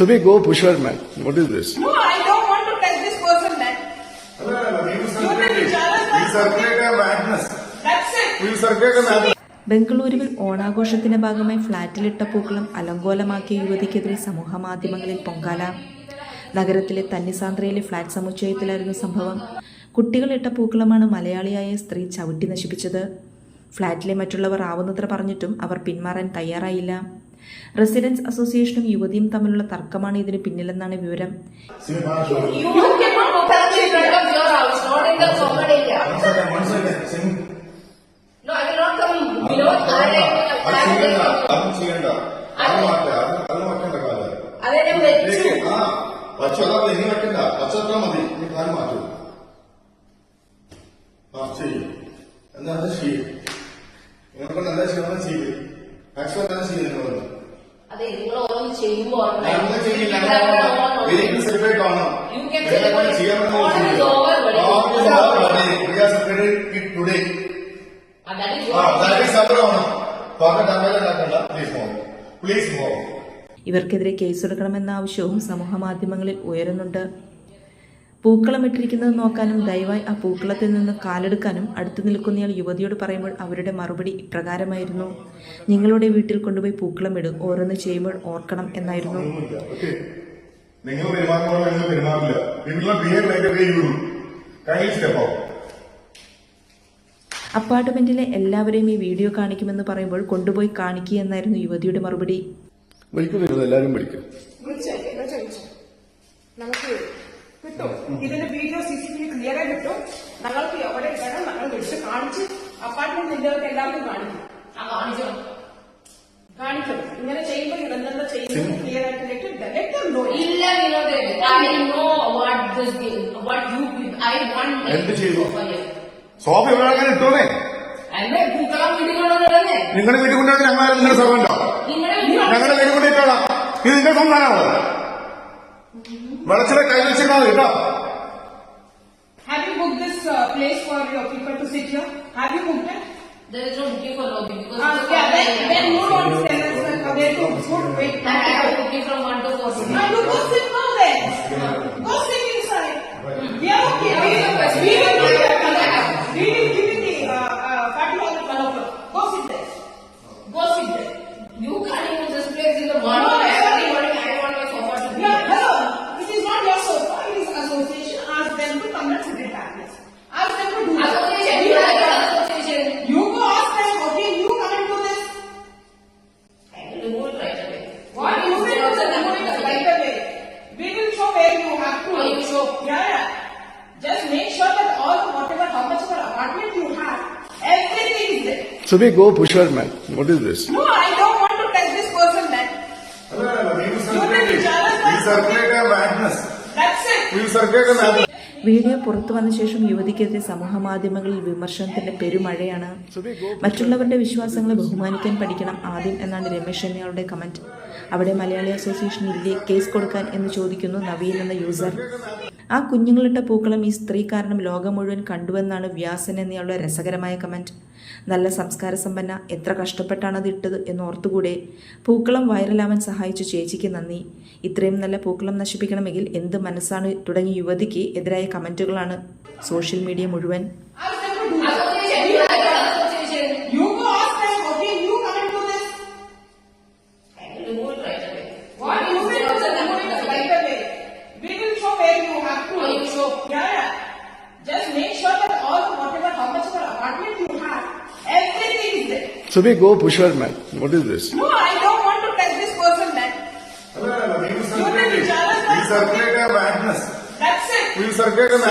Subi, go push her, man. What is this? No, I don't want to touch this person, man. We circulate a madness. That's it. You circulate a madness. ബംഗളൂരുവിൽ ഓണാഘോഷത്തിന്റെ ഭാഗമായി ഫ്ളാറ്റിലിട്ട പൂക്കളം അലങ്കോലമാക്കിയ യുവതിക്കെതിരെ സമൂഹമാധ്യമങ്ങളിൽ പൊങ്കാല നഗരത്തിലെ തന്നിസാന്ദ്രയിലെ flat സമുച്ചയത്തിലായിരുന്നു സംഭവം കുട്ടികളിട്ട പൂക്കളമാണ് മലയാളിയായ സ്ത്രീ ചവിട്ടി നശിപ്പിച്ചത് ഫ്ളാറ്റിലെ മറ്റുള്ളവർ ആവുന്നത്ര പറഞ്ഞിട്ടും അവർ പിന്മാറാൻ തയ്യാറായില്ല റെസിഡൻസ് അസോസിയേഷനും യുവതിയും തമ്മിലുള്ള തർക്കമാണ് ഇതിന് പിന്നിലെന്നാണ് വിവരം ചെയ്യും എന്താ ചെയ്യും നിങ്ങൾക്ക് എന്താ ചെയ്യണം ചെയ്യും മാക്സിമം എന്താ ചെയ്യുന്നു നിങ്ങൾ അതെ നിങ്ങൾ ഓരോന്ന് ചെയ്യുമ്പോൾ പ്ലീസ് മൂവ് ഇവർക്കെതിരെ കേസെടുക്കണമെന്ന ആവശ്യവും സമൂഹ മാധ്യമങ്ങളിൽ ഉയരുന്നുണ്ട്. പൂക്കളമിട്ടിരിക്കുന്നത് നോക്കാനും ദയവായി ആ പൂക്കളത്തിൽ നിന്ന് കാലെടുക്കാനും അടുത്തു നിൽക്കുന്നയാൾ യുവതിയോട് പറയുമ്പോൾ അവരുടെ മറുപടി ഇപ്രകാരമായിരുന്നു. നിങ്ങളുടെ വീട്ടിൽ കൊണ്ടുപോയി പൂക്കളം ഇടും ഓരോന്ന് ചെയ്യുമ്പോൾ ഓർക്കണം എന്നായിരുന്നു. നിങ്ങൾ പെരുമാറുമ്പോൾ നിങ്ങൾ പെരുമാറില്ല കൈൻഡ് അപ്പാർട്ട്മെന്റിലെ എല്ലാവരെയും ഈ വീഡിയോ കാണിക്കുമെന്ന് പറയുമ്പോൾ കൊണ്ടുപോയി കാണിക്കുക എന്നായിരുന്നു യുവതിയുടെ മറുപടി. എല്ലാവരും പഠിക്കും. നമുക്ക് കിട്ടും. ഇതിന്റെ video C C T V clear ആയി കിട്ടും. ഞങ്ങൾക്ക് എവിടെ വേണം ഞങ്ങൾ വിളിച്ച് കാണിച്ച് അപ്പാർട്ട്മെന്റ് നിന്നവർക്ക് എല്ലാവർക്കും കാണിക്കും. ആ കാണിച്ചോ? കാണിക്കും. ഇങ്ങനെ ചെയ്യുമ്പോൾ ഇതെന്താ ചെയ്യുന്നത് ക്ലിയർ ആയിട്ട് ലെറ്റർ ഇല്ല Vinod. I know what this what you I want എന്ത് ചെയ്തു? സോഫ ഇവിടെ അങ്ങനെ ഇട്ടോന്നേ? എന്നെ പൂക്കളം വീടുകൊണ്ടുവന്നേ നിങ്ങളുടെ വീട്ടിൽ കൊണ്ടുവന്ന് ഞങ്ങൾ നിങ്ങളുടെ സർവന്റോ ഞങ്ങളുടെ വീട്ടിൽ കൊണ്ടിട്ടോളാം ഇത് നിങ്ങളുടെ Varachana Kailashi now, get up. Have you booked this place for your people to sit here? Have you booked it? There is no booking for lobby because. Uh, yeah, then, then move on to So yeah, just make sure that all whatever how much of an apartment you have, everything is there. So we go push her, man. What is this? No, I don't want to touch this person, man. You will circulate a madness. That's it. You will circulate a madness. Video പുറത്തു വന്ന ശേഷം യുവതിക്കെതിരെ സമൂഹമാധ്യമങ്ങളിൽ വിമർശനത്തിന്റെ പെരുമഴയാണ്. മറ്റുള്ളവരുടെ വിശ്വാസങ്ങളെ ബഹുമാനിക്കാൻ പഠിക്കണം ആദ്യം എന്നാണ് രമേശ് എന്നയാളുടെ കമന്റ് അവിടെ മലയാളി അസോസിയേഷൻ ഇല്ലേ കേസ് കൊടുക്കാൻ എന്ന് ചോദിക്കുന്നു നവീൻ എന്ന യൂസർ ആ കുഞ്ഞുങ്ങളിട്ട പൂക്കളം ഈ സ്ത്രീ കാരണം ലോകം മുഴുവൻ കണ്ടുവെന്നാണ് വ്യാസൻ എന്നയാളുടെ രസകരമായ കമന്റ് നല്ല സംസ്കാര സമ്പന്ന എത്ര കഷ്ടപ്പെട്ടാണത് ഇട്ടത് എന്നോർത്തുകൂടെ? പൂക്കളം വയറലാവൻ സഹായിച്ചു ചേച്ചിക്ക് നന്ദി. ഇത്രയും നല്ല പൂക്കളം നശിപ്പിക്കണമെങ്കിൽ എന്ത് മനസ്സാണ്? തുടങ്ങിയ യുവതിക്ക് എതിരായ കമന്റുകളാണ് സോഷ്യൽ മീഡിയ മുഴുവൻ. Just make sure that all whatever how much for apartment you is we go push her, man. What is this? No, I don't want to touch this person, man. We circulate a madness. That's it. We circulate a madness.